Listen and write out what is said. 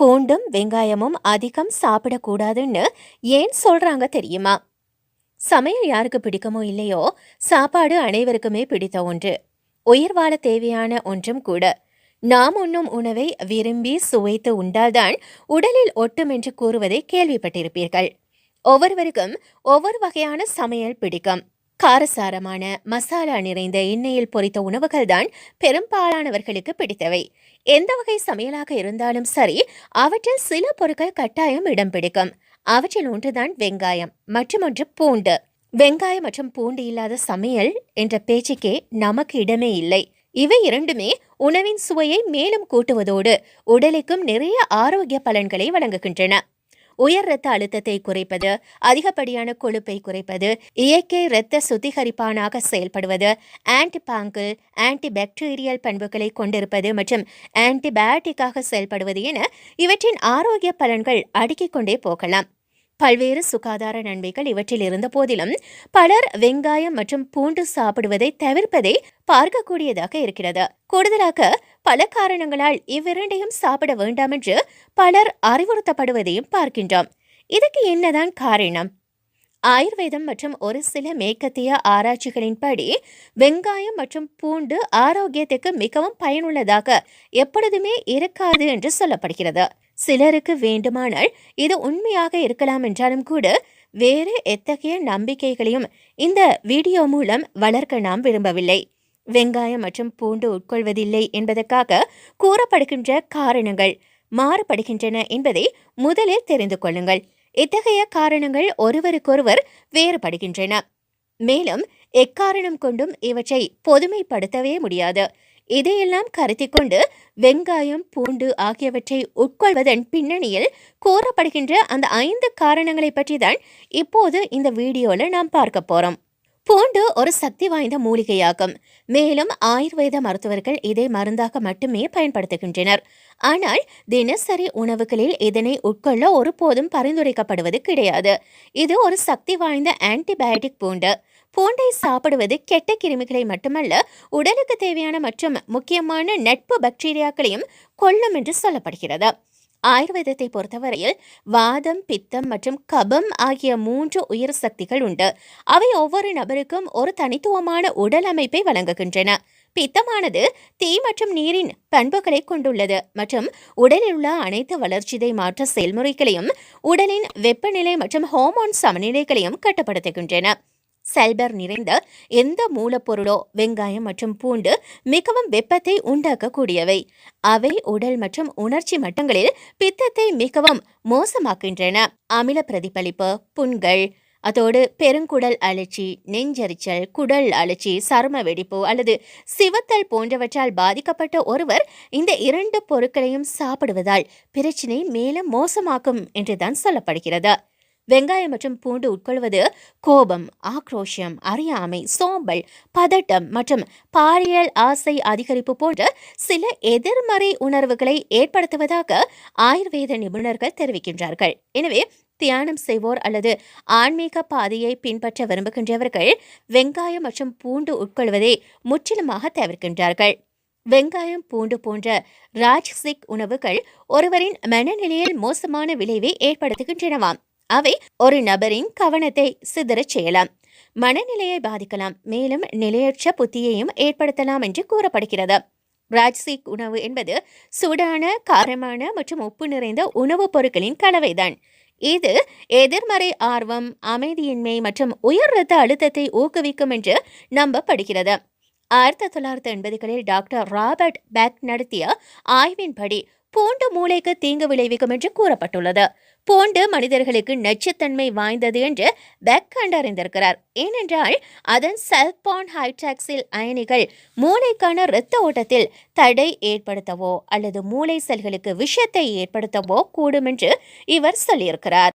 பூண்டும் வெங்காயமும் அதிகம் சாப்பிடக்கூடாதுன்னு ஏன் சொல்றாங்க தெரியுமா? சமையல் யாருக்கு பிடிக்குமோ இல்லையோ சாப்பாடு அனைவருக்குமே பிடித்த ஒன்று. உயிர் வாழ தேவையான ஒன்றும் கூட. நாம் உண்ணும் உணவை விரும்பி சுவைத்து உண்டால்தான் உடலில் ஒட்டும் என்று கூறுவதை கேள்விப்பட்டிருப்பீர்கள். ஒவ்வொருவருக்கும் ஒவ்வொரு வகையான சமையல் பிடிக்கும். காரசாரமான மசாலா நிறைந்த எண்ணெயில் பொரித்த உணவுகள் தான் பெரும்பாலானவர்களுக்கு பிடித்தவை. எந்த வகை சமையலாக இருந்தாலும் சரி அவற்றில் சில பொருட்கள் கட்டாயம் இடம் பிடிக்கும். அவற்றில் ஒன்றுதான் வெங்காயம் மற்றும் பூண்டு. வெங்காயம் மற்றும் பூண்டு இல்லாத சமையல் என்ற பேச்சுக்கே நமக்கு இடமே இல்லை. இவை இரண்டுமே உணவின் சுவையை மேலும் கூட்டுவதோடு உடலுக்கும் நிறைய ஆரோக்கிய பலன்களை வழங்குகின்றன. உயர் இரத்த அழுத்தத்தை குறைப்பது அதிகப்படியான கொழுப்பை குறைப்பது இயற்கை இரத்த சுத்திகரிப்பானாக செயல்படுவது ஆன்டிபாங்கிள் ஆன்டி பாக்டீரியல் பண்புகளை கொண்டிருப்பது மற்றும் ஆன்டிபயோட்டிக்காக செயல்படுவது என இவற்றின் ஆரோக்கிய பலன்கள் அடுக்கிக் கொண்டே போகலாம். பல்வேறு சுகாதார நன்மைகள் இவற்றில் இருந்த போதிலும் பலர் வெங்காயம் மற்றும் பூண்டு சாப்பிடுவதை தவிர்ப்பதை பார்க்கக்கூடியதாக இருக்கிறது. கூடுதலாக பல காரணங்களால் இவ்விரண்டையும் சாப்பிட வேண்டாம் என்று பலர் அறிவுறுத்தப்படுவதையும் பார்க்கின்றோம். இதுக்கு என்னதான் காரணம்? ஆயுர்வேதம் மற்றும் ஒரு சில மேற்கத்திய ஆராய்ச்சிகளின்படி வெங்காயம் மற்றும் பூண்டு ஆரோக்கியத்துக்கு மிகவும் பயனுள்ளதாக எப்பொழுதுமே இருக்காது என்று சொல்லப்படுகிறது. சிலருக்கு வேண்டுமானால் இது உண்மையாக இருக்கலாம் என்றாலும் கூட வேறு எத்தகைய நம்பிக்கைகளையும் இந்த வீடியோ மூலம் வளர்க்க நாம் விரும்பவில்லை. வெங்காயம் மற்றும் பூண்டு உட்கொள்வதில்லை என்பதற்காக கூறப்படுகின்ற காரணங்கள் மாறுபடுகின்றன என்பதை முதலில் தெரிந்து கொள்ளுங்கள். இத்தகைய காரணங்கள் ஒருவருக்கொருவர் வேறுபடுகின்றன. மேலும் எக்காரணம் கொண்டும் இவற்றை பொதுமைப்படுத்தவே முடியாது. இதையெல்லாம் கருத்தில் கொண்டு வெங்காயம் பூண்டு ஆகியவற்றை உட்கொள்வதன் பின்னணியில் கூறப்படுகின்ற அந்த ஐந்து காரணங்களை பற்றி தான் இப்போது இந்த வீடியோவில் நாம் பார்க்க போகிறோம் பூண்டு ஒரு சக்தி வாய்ந்த மூலிகையாகும். மேலும் ஆயுர்வேத மருத்துவர்கள் இதை மருந்தாக மட்டுமே பயன்படுத்துகின்றனர். ஆனால் தினசரி உணவுகளில் இதனை உட்கொள்ள ஒருபோதும் பரிந்துரைக்கப்படுவது கிடையாது. இது ஒரு சக்தி வாய்ந்த ஆன்டிபயோட்டிக் பூண்டு. பூண்டை சாப்பிடுவது கெட்ட கிருமிகளை மட்டுமல்ல உடலுக்கு தேவையான மற்றும் முக்கியமான நட்பு பாக்டீரியாக்களையும் கொல்லும் என்று சொல்லப்படுகிறது. ஆயுர்வேதத்தை பொறுத்தவரையில் வாதம் பித்தம் மற்றும் கபம் ஆகிய மூன்று உயிர் சக்திகள் உண்டு. அவை ஒவ்வொரு நபருக்கும் ஒரு தனித்துவமான உடல் அமைப்பை வழங்குகின்றன. பித்தமானது தீ மற்றும் நீரின் பண்புகளை கொண்டுள்ளது மற்றும் உடலில் உள்ள அனைத்து வளர்ச்சிதை மாற்ற செயல்முறைகளையும் உடலின் வெப்பநிலை மற்றும் ஹோமோன் சமநிலைகளையும் கட்டுப்படுத்துகின்றன. செல்பர் நிறைந்த எந்த மூலப்பொருளோ வெங்காயம் மற்றும் பூண்டு மிகவும் வெப்பத்தை உண்டாக்கக்கூடியவை. அவை உடல் மற்றும் உணர்ச்சி மட்டங்களில் பித்தத்தை மிகவும் மோசமாக்கின்றன அமில பிரதிபலிப்பு புண்கள் அதோடு பெருங்குடல் அழற்சி நெஞ்சரிச்சல் குடல் அழற்சி சரும வெடிப்பு அல்லது சிவத்தல் போன்றவற்றால் பாதிக்கப்பட்ட ஒருவர் இந்த இரண்டு பொருட்களையும் சாப்பிடுவதால் பிரச்சினை மேலும் மோசமாக்கும் என்றுதான் சொல்லப்படுகிறது. வெங்காயம் மற்றும் பூண்டு உட்கொள்வது கோபம் ஆக்ரோஷம் அறியாமை சோம்பல் பதட்டம் மற்றும் பாலியல் ஆசை அதிகரிப்பு போன்ற சில எதிர்மறை உணர்வுகளை ஏற்படுத்துவதாக ஆயுர்வேத நிபுணர்கள் தெரிவிக்கின்றார்கள். எனவே தியானம் செய்வோர் அல்லது ஆன்மீக பாதையை பின்பற்ற விரும்புகின்றவர்கள் வெங்காயம் மற்றும் பூண்டு உட்கொள்வதை முற்றிலுமாக தவிர்க்கின்றார்கள். வெங்காயம் பூண்டு போன்ற ராஜ்சிக் உணவுகள் ஒருவரின் மனநிலையில் மோசமான விளைவை ஏற்படுத்துகின்றனவாம். அவை ஒரு நபரின் கவனத்தை சிதறச் செய்யலாம். மனநிலையை பாதிக்கலாம். மேலும் நிலையற்ற புத்தியையும் ஏற்படுத்தலாம் என்று கூறப்படுகிறது. ராஜ்சிக் உணவு என்பது சூடான காரமான மற்றும் உப்பு நிறைந்த உணவுப் பொருட்களின் கலவைதான். இது எதிர்மறை ஆர்வம் அமைதியின்மை மற்றும் உயர் ரத்த அழுத்தத்தை ஊக்குவிக்கும் என்று நம்பப்படுகிறது. ஆயிரத்தி தொள்ளாயிரத்தி எண்பதுகளில் டாக்டர் ராபர்ட் பேக் நடத்திய ஆய்வின்படி பூண்டு மூளைக்கு தீங்கு விளைவிக்கும் என்று கூறப்பட்டுள்ளது. பூண்டு மனிதர்களுக்கு நச்சுத்தன்மை வாய்ந்தது என்று பெக் கண்டறிந்திருக்கிறார். ஏனென்றால் அதன் செல்பான் ஹைட்ராக்சில் அயனிகள் மூளைக்கான இரத்த ஓட்டத்தில் தடை ஏற்படுத்தவோ அல்லது மூளை செல்களுக்கு விஷத்தை ஏற்படுத்தவோ கூடும் என்று இவர் சொல்லியிருக்கிறார்.